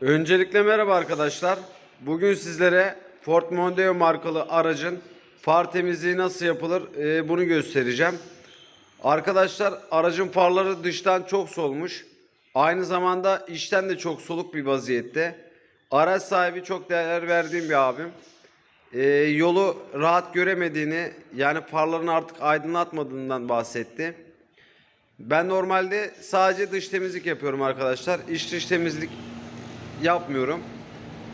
Öncelikle merhaba arkadaşlar. Bugün sizlere Ford Mondeo markalı aracın far temizliği nasıl yapılır e, bunu göstereceğim. Arkadaşlar aracın farları dıştan çok solmuş. Aynı zamanda içten de çok soluk bir vaziyette. Araç sahibi çok değer verdiğim bir abim. E, yolu rahat göremediğini yani farlarını artık aydınlatmadığından bahsetti. Ben normalde sadece dış temizlik yapıyorum arkadaşlar. İç dış temizlik yapmıyorum.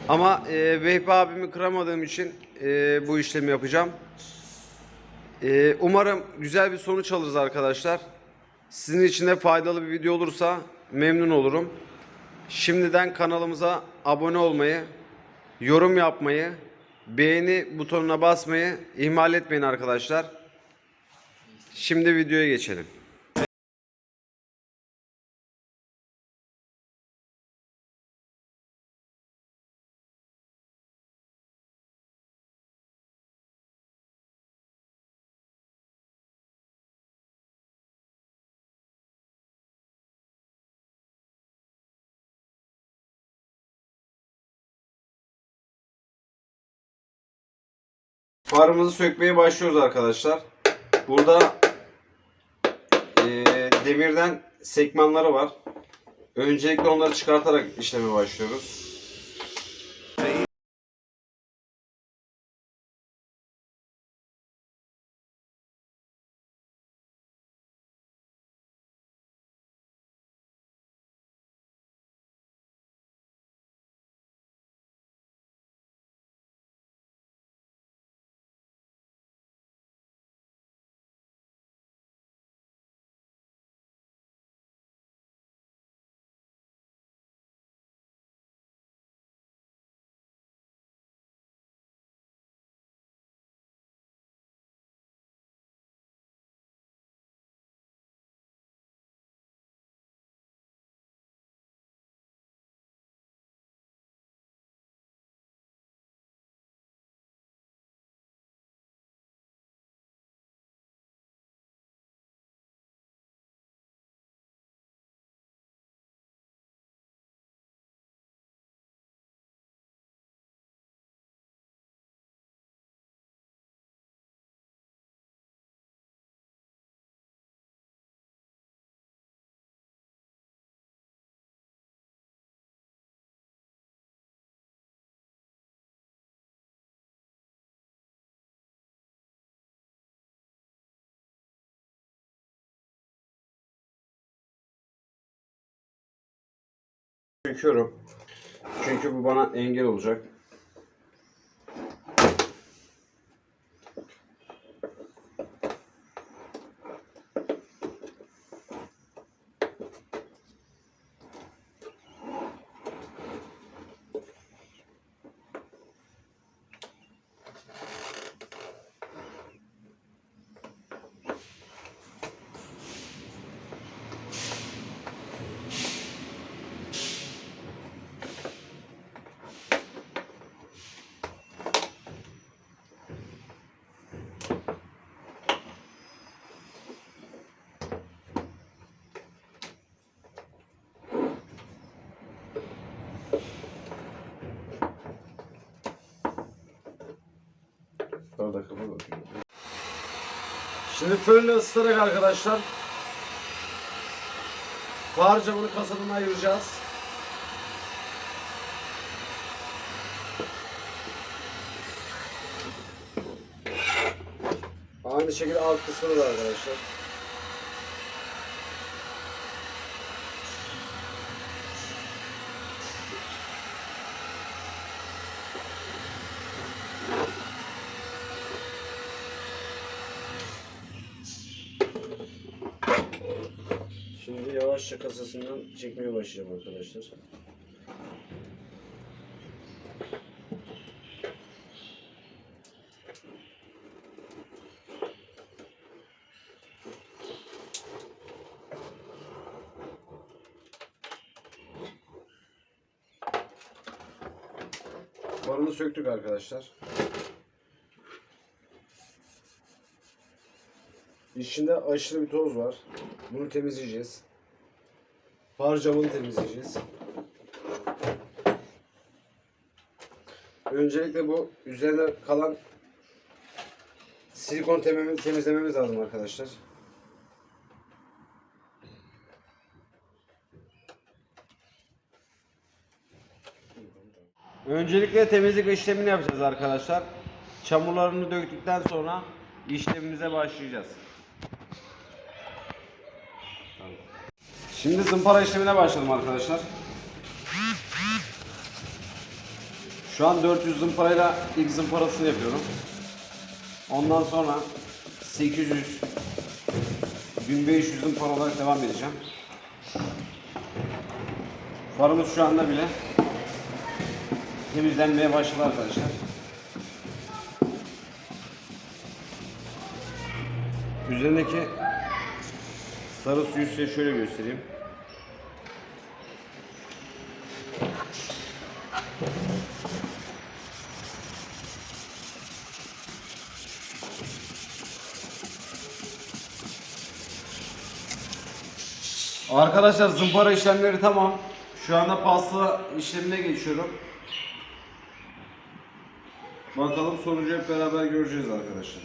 Ama e, Vehbi abimi kıramadığım için e, bu işlemi yapacağım. E, umarım güzel bir sonuç alırız arkadaşlar. Sizin için de faydalı bir video olursa memnun olurum. Şimdiden kanalımıza abone olmayı, yorum yapmayı, beğeni butonuna basmayı ihmal etmeyin arkadaşlar. Şimdi videoya geçelim. Farımızı sökmeye başlıyoruz arkadaşlar. Burada eee, demirden sekmanları var. Öncelikle onları çıkartarak işleme başlıyoruz. Çünkü bu bana engel olacak. Orada kafa. Şimdi fönle ısıtarak arkadaşlar far camını kasadan ayıracağız. Aynı şekilde alt kısmını da arkadaşlar. Yavaşça kasasından çekmeye başlayacağım arkadaşlar. Barını söktük arkadaşlar. İçinde aşırı bir toz var. Bunu temizleyeceğiz. Far camını temizleyeceğiz. öncelikle bu üzerine kalan silikon temizlememiz lazım arkadaşlar. Öncelikle temizlik işlemini yapacağız arkadaşlar. Çamurlarını döktükten sonra işlemimize başlayacağız. Şimdi zımpara işlemine başladım arkadaşlar. Şu an 400 zımparayla ilk zımparasını yapıyorum. Ondan sonra 800 1500 zımpara olarak devam edeceğim. Farımız şu anda bile temizlenmeye başladı arkadaşlar. Üzerindeki sarı suyu size şöyle göstereyim. Arkadaşlar zımpara işlemleri tamam. Şu anda pasta işlemine geçiyorum. Bakalım sonucu hep beraber göreceğiz arkadaşlar.